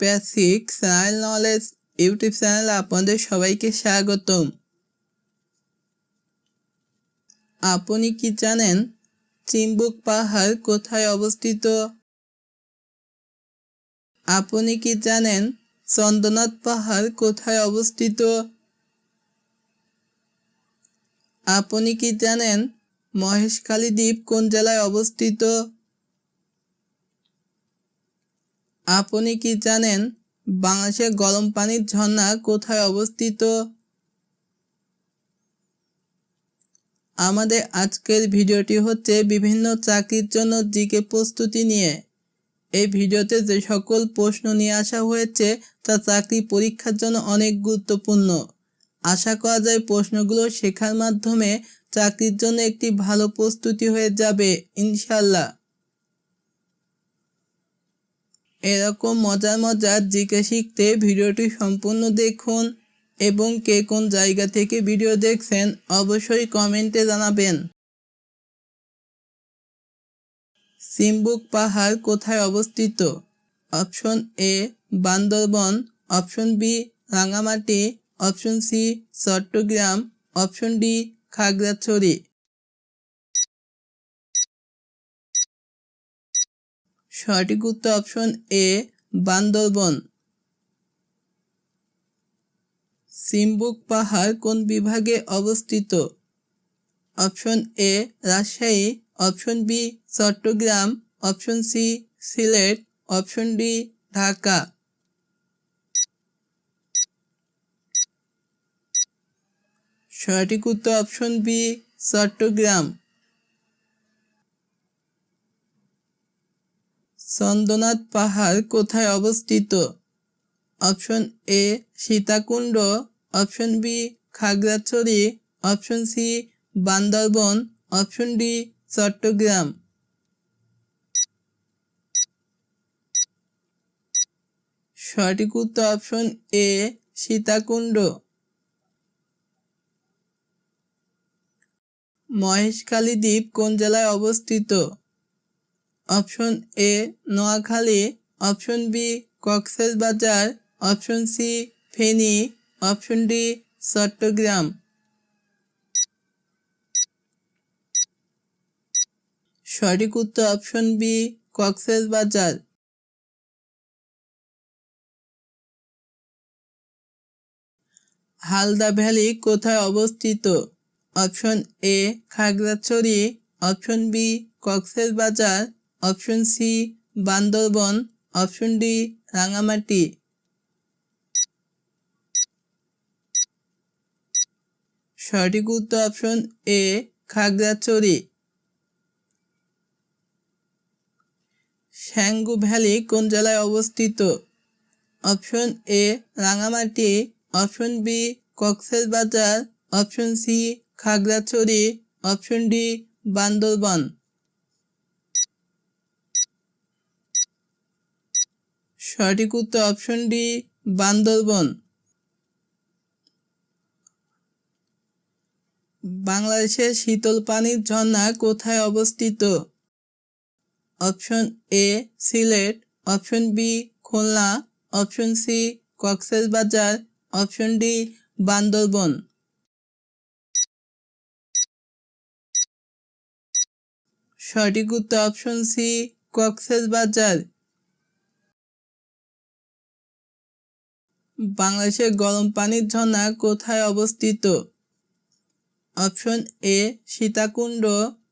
Basic science knowledge YouTube চ্যানেলে আপনাদের সবাইকে স্বাগতম। আপনি কি জানেন চিম্বুক পাহাড় কোথায় অবস্থিত? আপনি কি জানেন চন্দ্রনাথ পাহাড় কোথায় অবস্থিত? আপনি কি জানেন মহেশখালী দ্বীপ কোন জেলায় অবস্থিত? আপনি কি জানেন বাংলাদেশের গরম পানির ঝর্ণা কোথায় অবস্থিত? আমাদের আজকের ভিডিওটি হচ্ছে বিভিন্ন চাকরির জন্য জিকে প্রস্তুতি নিয়ে। এই ভিডিওতে যে সকল প্রশ্ন নিয়ে আসা হয়েছে, তা চাকরি পরীক্ষার জন্য অনেক গুরুত্বপূর্ণ। আশা করা যায় প্রশ্নগুলো শেখার মাধ্যমে চাকরির জন্য একটি ভালো প্রস্তুতি হয়ে যাবে ইনশাল্লাহ এরকম মজার মজার জিকে শিখতে ভিডিওটি সম্পূর্ণ দেখুন এবং কে কোন জায়গা থেকে ভিডিও দেখছেন অবশ্যই কমেন্টে জানাবেন। সিম্বুক পাহাড় কোথায় অবস্থিত? Option A, Bandarban. Option B, Rangamati. Option C, Chattogram. Option D, Khagrachari. সঠিক উত্তর অপশন এ, বান্দরবন। সিম্বুক পাহাড় কোন বিভাগে অবস্থিত? Option A, Rajshahi. Option B, Chattogram. Option C, Sylhet. Option D, Dhaka. সঠিক উত্তর অপশন বি, চট্টগ্রাম। চন্দ্রনাথ পাহাড় কোথায় অবস্থিত? Option A, Sitakunda. Option B, Khagrachari. Option C, Bandarban. Option D, Chattogram. সঠিক উত্তর অপশন এ, সীতাকুণ্ড। মহেশখালী দ্বীপ কোন জেলায় অবস্থিত? Option A Noakhali, option B Cox's Bazar option C Feni, option D Chattogram. সঠিক উত্তর option B Cox's Bazar Halda valley কোথায় অবস্থিত? Option A Khagrachari, option B Cox's Bazar option C, Bandarban. Option D, Rangamati. সঠিক উত্তর option A, Khagrachari. Sangu valley কোন জেলায় অবস্থিত? Option A, Rangamati. Option B Cox's Bazar option C, Khagrachari. Option D, Bandarban. সঠিক উত্তর option D Bandarban. বাংলাদেশের শীতল পানির ঝর্ণা কোথায় অবস্থিত? Option A Sylhet. Option B Khulna. Option C Cox's Bazar option D Bandarban. সঠিক উত্তর অপশন সি কক্সবাজার বাংলাদেশের গরম পানির ঝর্ণা কোথায় অবস্থিত? Option A, Sitakunda.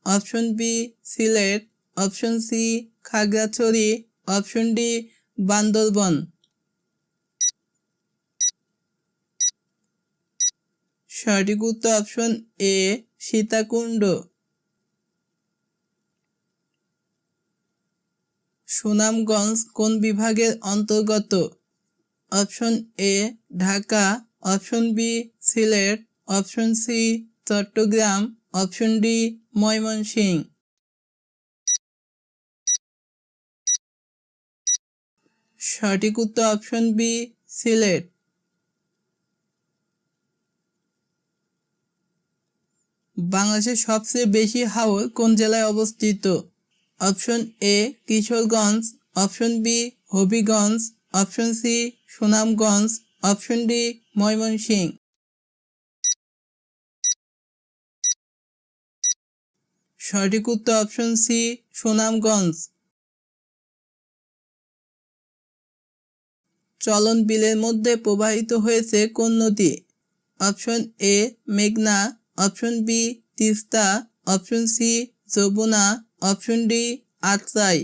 Option B, Sylhet. Option C, Khagrachari. Option D, Bandarban. সঠিক উত্তর অপশন এ, সীতাকুণ্ড। সুনামগঞ্জ কোন বিভাগের অন্তর্গত? Option A Dhaka, option B Sylhet, option C Chattogram, option D Mymensingh. সঠিক উত্তর অপশন বি সিলেট। বাংলাদেশের সবচেয়ে বেশি হাওর কোন জেলায় অবস্থিত? Option A Kishoreganj, option B Habiganj option C, Sunamganj. Option D, Mymensingh. সঠিক উত্তর অপশন সি, সুনামগঞ্জ। চলন বিলের মধ্যে প্রবাহিত হয়েছে কোন নদী? অপশন এ, মেঘনা। Option B, Teesta. Option C, Jamuna. Option D Atrai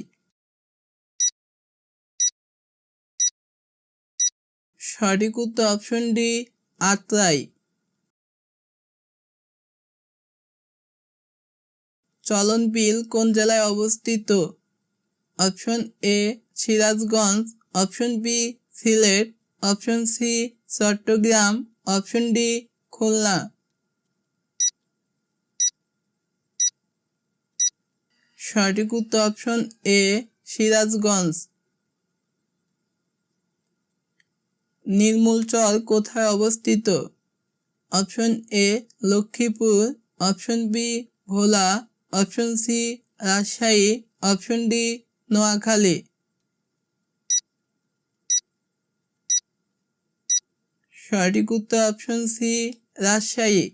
সঠিক উত্তর অপশন ডি আত্রাই। চলন বিল কোন জেলায় অবস্থিত? Option A Sirajganj option B Sylhet option C Chattogram option D Khulna. সঠিক উত্তর অপশন এ সিরাজগঞ্জ। নির্মূলচর কোথায় অবস্থিত? Option A, Lakshmipur. Option B, Bhola. Option C, Rajshahi. Option D, Noakhali. সঠিক উত্তর অপশন সি, রাজশাহী।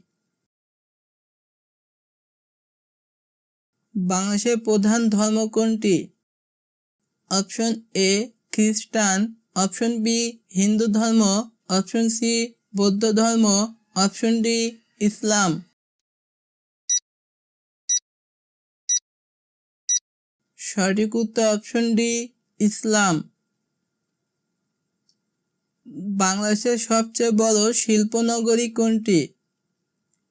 বাংলাদেশের প্রধান ধর্ম কোনটি? অপশন এ, খ্রিস্টান। অপশন বি, হিন্দু ধর্ম। অপশন সি, বৌদ্ধ ধর্ম। অপশন ডি, ইসলাম। সঠিক উত্তর অপশন ডি, ইসলাম। বাংলাদেশের সবচেয়ে বড় শিল্পনগরী কোনটি?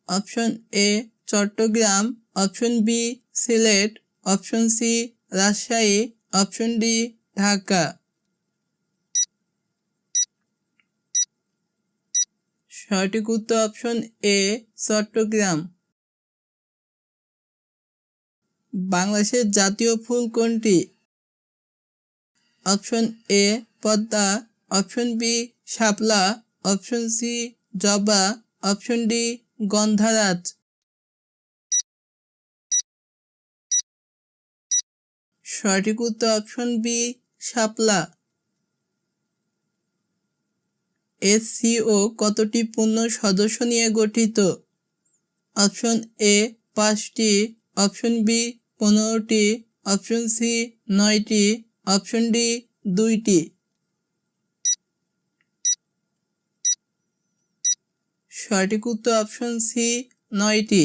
Option A, Chattogram. Option B, Sylhet. Option C, Rajshahi. Option D, Dhaka. সঠিক উত্তর অপশন এ, চট্টগ্রাম। বাংলাদেশের জাতীয় ফুল কোনটি? অপশন এ, পদ্মা। অপশন বি, শাপলা। অপশন সি, জবা। অপশন ডি, গন্ধারাজ। সঠিক উত্তর অপশন বি, শাপলা। এসসিও কতটি পূর্ণ সদস্য নিয়ে গঠিত? অপশন এ পাঁচটি, অপশন বি পনেরোটি, অপশন সি নয়টি, অপশন ডি দুইটি। সঠিক উত্তর অপশন সি নয়টি।